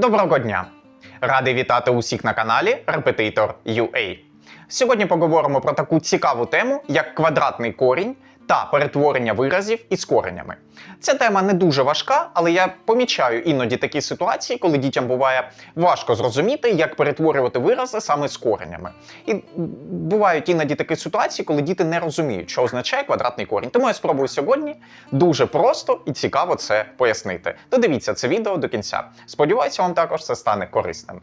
Доброго дня! Радий вітати усіх на каналі Repetitor UA. Сьогодні поговоримо про таку цікаву тему, як квадратний корінь та перетворення виразів із коренями. Ця тема не дуже важка, але я помічаю іноді такі ситуації, коли дітям буває важко зрозуміти, як перетворювати вирази саме з коренями. І бувають іноді такі ситуації, коли діти не розуміють, що означає квадратний корінь. Тому я спробую сьогодні дуже просто і цікаво це пояснити. Додивіться це відео до кінця. Сподіваюся, вам також це стане корисним.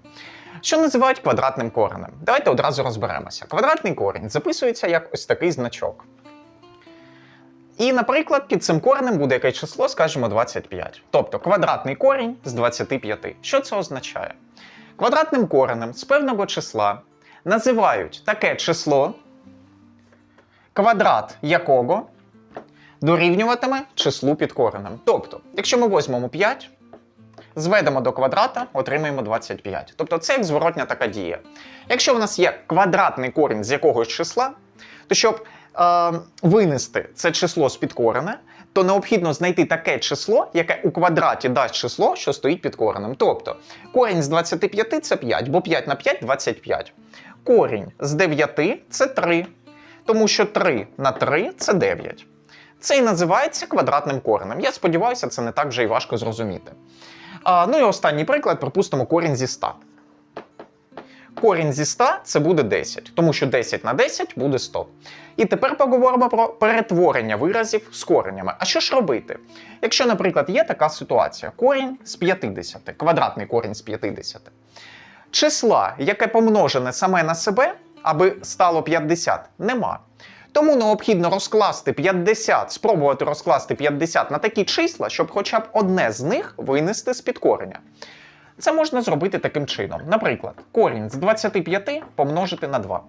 Що називають квадратним коренем? Давайте одразу розберемося. Квадратний корінь записується як ось такий значок. І, наприклад, під цим коренем буде якесь число, скажімо, 25. Тобто квадратний корінь з 25. Що це означає? Квадратним коренем з певного числа називають таке число, квадрат якого дорівнюватиме числу під коренем. Тобто, якщо ми візьмемо 5, зведемо до квадрата, отримаємо 25. Тобто це як зворотня така дія. Якщо в нас є квадратний корінь з якогось числа, то щоб е, винести це число з підкорене, то необхідно знайти таке число, яке у квадраті дасть число, що стоїть під коренем. Тобто корінь з 25 це 5, бо 5 на 5 25. Корінь з 9 це 3, тому що 3 на 3 це 9. Це і називається квадратним коренем. Я сподіваюся, це не так вже і важко зрозуміти. Ну і останній приклад, припустимо, корінь зі 100. Корінь зі 100 це буде 10, тому що 10 на 10 буде 100. І тепер поговоримо про перетворення виразів з коренями. А що ж робити? Якщо, наприклад, є така ситуація: корінь з 50, квадратний корінь з 50. Числа, яке помножене саме на себе, аби стало 50, нема. Тому необхідно розкласти 50, спробувати розкласти 50 на такі числа, щоб хоча б одне з них винести з під кореня. Це можна зробити таким чином. Наприклад, корінь з 25 помножити на 2.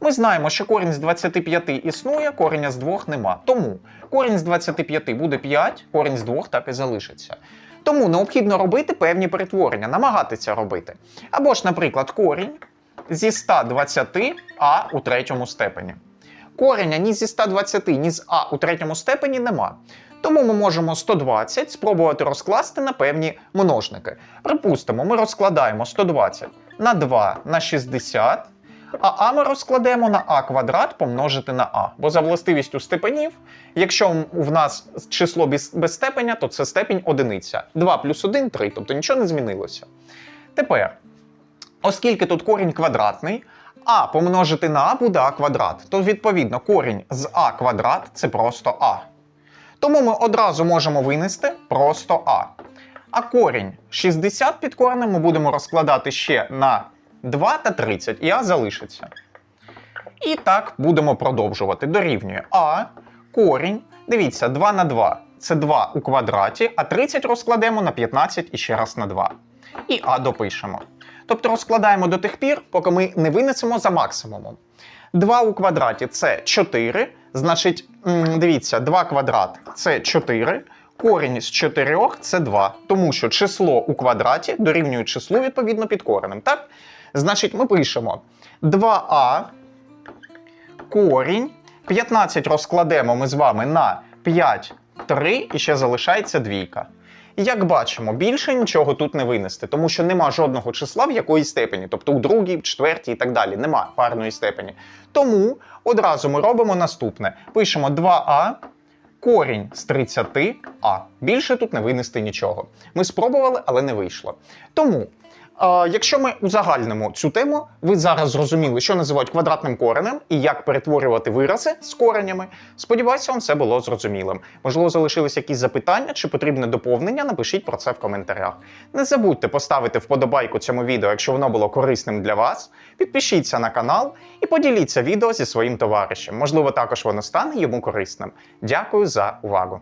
Ми знаємо, що корінь з 25 існує, кореня з 2 нема. Тому корінь з 25 буде 5, корінь з 2 так і залишиться. Тому необхідно робити певні перетворення, намагатися робити. Або ж, наприклад, корінь зі 120 а у третьому степені. Кореня ні зі 120, ні з а у третьому степені нема. Тому ми можемо 120 спробувати розкласти на певні множники. Припустимо, ми розкладаємо 120 на 2 на 60, а а ми розкладемо на а квадрат помножити на а. Бо за властивістю степенів, якщо в нас число без, степеня, то це степінь одиниця. 2 плюс 1 3, тобто нічого не змінилося. Тепер, оскільки тут корінь квадратний, а помножити на а буде а квадрат, то відповідно корінь з а квадрат це просто а. Тому ми одразу можемо винести просто а. А корінь 60 під коренем ми будемо розкладати ще на 2 та 30, і а залишиться. І так будемо продовжувати. Дорівнює а, корінь. Дивіться, 2 на 2 це 2 у квадраті, а 30 розкладемо на 15 і ще раз на 2. І а допишемо. Тобто розкладаємо до тих пір, поки ми не винесемо за максимумом. 2 у квадраті це 4. Значить, дивіться, 2 квадрат це 4. Корінь з 4 це 2. Тому що число у квадраті дорівнює числу відповідно під коренем. Так? Значить, ми пишемо 2а корінь. 15 розкладемо ми з вами на 5, 3 і ще залишається двійка. Як бачимо, більше нічого тут не винести, тому що нема жодного числа в якоїсь степені, тобто у другій, четвертій і так далі. Нема парної степені. Тому одразу ми робимо наступне: пишемо 2а. Корінь з 30а. Більше тут не винести нічого. Ми спробували, але не вийшло. Тому, якщо ми узагальнимо цю тему, ви зараз зрозуміли, що називають квадратним коренем і як перетворювати вирази з коренями. Сподіваюся, вам це було зрозумілим. Можливо, залишились якісь запитання чи потрібне доповнення. Напишіть про це в коментарях. Не забудьте поставити вподобайку цьому відео, якщо воно було корисним для вас. Підпишіться на канал і поділіться відео зі своїм товаришем. Можливо, також воно стане йому корисним. Дякую за увагу.